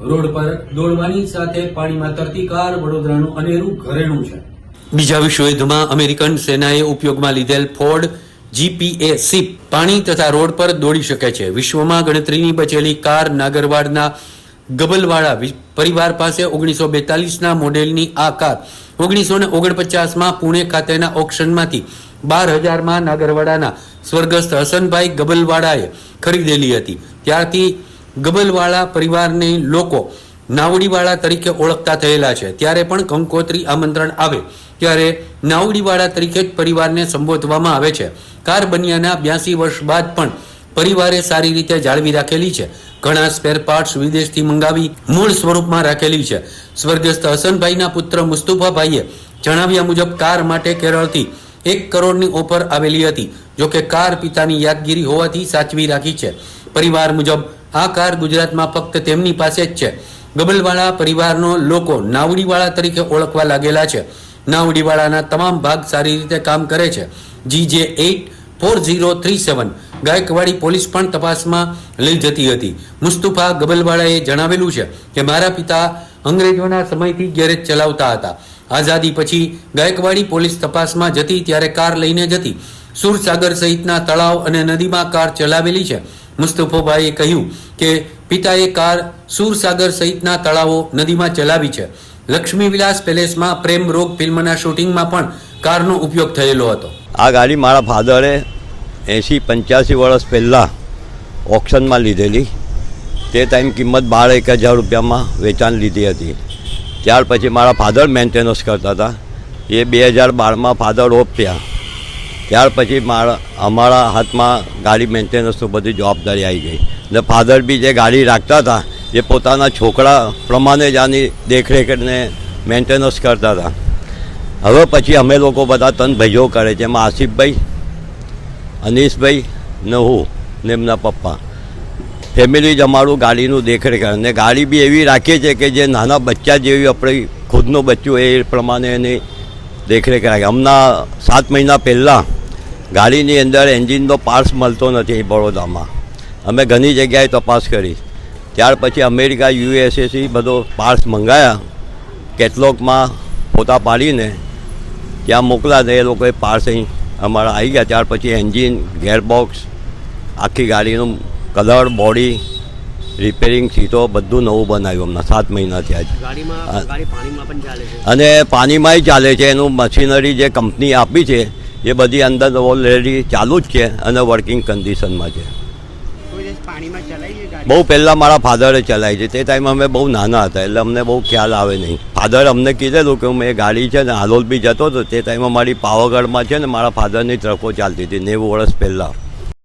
Road પર દોડવાની સાથે પાણીમાં તરતી કાર વડોદરાનું અનેરું ઘરેણું છે. બીજા વિશ્વયુદ્ધમાં અમેરિકન સેનાએ ઉપયોગમાં લીધેલ ફોર્ડ, જીપીએ સીપ પાણી તથા રોડ પર દોડી શકે છે. વિશ્વમાં ગણતરીની બચેલી કાર નાગરવાડના ગબલવાળા પરિવાર પાસે ઓગણીસો બેતાલીસના મોડેલની આ કાર. ઓગણીસો ને ઓગણપચાસમાં પુણે ખાતેના ઓક્શનમાંથી બાર હજારમાં નાગરવાડાના સ્વર્ગસ્થ હસનભાઈ ગબલવાળાએ ખરીદેલી હતી. ત્યારથી ગબલવાળા પરિવારને લોકો નાવડીવાળા તરીકે ઓળખતા થયેલા છે. ત્યારે પણ કંકોત્રી આમંત્રણ આવે ત્યારે નાવડીવાળા તરીકે જ પરિવારને સંબોધવામાં આવે છે. કાર બન્યાના બ્યાસી વર્ષ બાદ પણ પરિવારે સારી રીતે જાળવી રાખેલી છે. ઘણા સ્પેર પાર્ટ્સ વિદેશથી મંગાવી મૂળ સ્વરૂપમાં રાખેલી છે. સ્વર્ગસ્થ હસનભાઈના પુત્ર મુસ્તુફાભાઈએ જણાવ્યા મુજબ કાર માટે કેરળથી એક કરોડની ઓફર આવેલી હતી, જોકે કાર પિતાની યાદગીરી હોવાથી સાચવી રાખી છે. પરિવાર મુજબ આ કાર ગુજરાતમાં ફક્ત તેમની પાસે જ છે. ગબલવાળા પરિવારનો લોકો નાવડીવાળા તરીકે ઓળખવા લાગેલા છે. નાવડીવાળાના તમામ ભાગ સારી રીતે કામ કરે છે. G J eight four zero three seven ગાયકવાડી police પણ તપાસમાં લઈ જતી હતી. મુસ્તુફા ગબલવાળાએ જણાવેલું છે કે મારા પિતા અંગ્રેજોના સમયથી ગેરેજ ચલાવતા હતા. આઝાદી પછી ગાયકવાડી પોલીસ તપાસમાં જતી ત્યારે કાર લઈને જતી. સુરસાગર સહિતના તળાવ અને નદીમાં કાર ચલાવેલી છે. મુસ્તફોભાઈએ કહ્યું કે, પિતાએ કાર સુરસાગર સહિતના તળાવો નદીમાં ચલાવી છે. લક્ષ્મી વિલાસ પેલેસમાં પ્રેમ રોગ ફિલ્મના શૂટિંગમાં પણ કારનો ઉપયોગ થયેલો હતો. આ ગાડી મારા ફાધરે એંસી પંચ્યાસી વર્ષ પહેલાં ઓક્શનમાં લીધેલી. તે ટાઈમ કિંમત બાર એક હજાર રૂપિયામાં વેચાણ લીધી હતી. ત્યાર પછી મારા ફાધર મેન્ટેનન્સ કરતા હતા. એ બે હજાર બારમાં ફાધર ઓફ થયા. ત્યાર પછી મારા, અમારા હાથમાં ગાડી મેન્ટેનન્સનું બધી જવાબદારી આવી ગઈ. ને ફાધર બી જે ગાડી રાખતા હતા, એ પોતાના છોકરા પ્રમાણે જ આની દેખરેખ અને મેન્ટેનન્સ કરતા હતા. હવે પછી અમે લોકો બધા ત્રણ ભાઈઓ કરે છે, એમાં આસિફભાઈ, અનીશભાઈ ને હું ને એમના પપ્પા. ફેમિલી જ અમારું ગાડીનું દેખરેખ કરે અને ગાડી બી એવી રાખીએ છીએ કે જે નાના બચ્ચા જેવી આપણે ખુદનું બચ્ચું એ પ્રમાણે એની દેખરેખ રાખે. હમણાં સાત મહિના પહેલાં ગાડીની અંદર એન્જિનનો પાર્ટ્સ મળતો નથી બરોડામાં. અમે ઘણી જગ્યાએ તપાસ કરી. ત્યાર પછી અમેરિકા યુએસએથી બધો પાર્ટ્સ મંગાયા. કેટલોગમાં ફોટા પાડીને ત્યાં મોકલા એ લોકોએ પાર્સ અહીં અમારા આવી ગયા. ત્યાર પછી એન્જિન ગેરબોક્સ આખી ગાડીનું કલર બોડી રિપેરિંગ સીટો બધું નવું બનાવ્યું હમણાં સાત મહિના થયા અને પાણીમાંય ચાલે છે. એનું મશીનરી જે કંપની આપી છે એ બધી અંદર ઓલરેડી ચાલુ જ છે અને વર્કિંગ કન્ડિશનમાં છે. બહુ પહેલાં મારા ફાધરે ચલાવી છે. તે ટાઈમ અમે બહુ નાના હતા એટલે અમને બહુ ખ્યાલ આવે નહીં. ફાધર અમને કીધેલું કે હું એ ગાડી છે ને હાલોલ બી જતો હતો તે ટાઈમ અમારી પાવાગઢમાં છે ને મારા ફાધરની ટ્રકો ચાલતી હતી નેવું વર્ષ પહેલાં.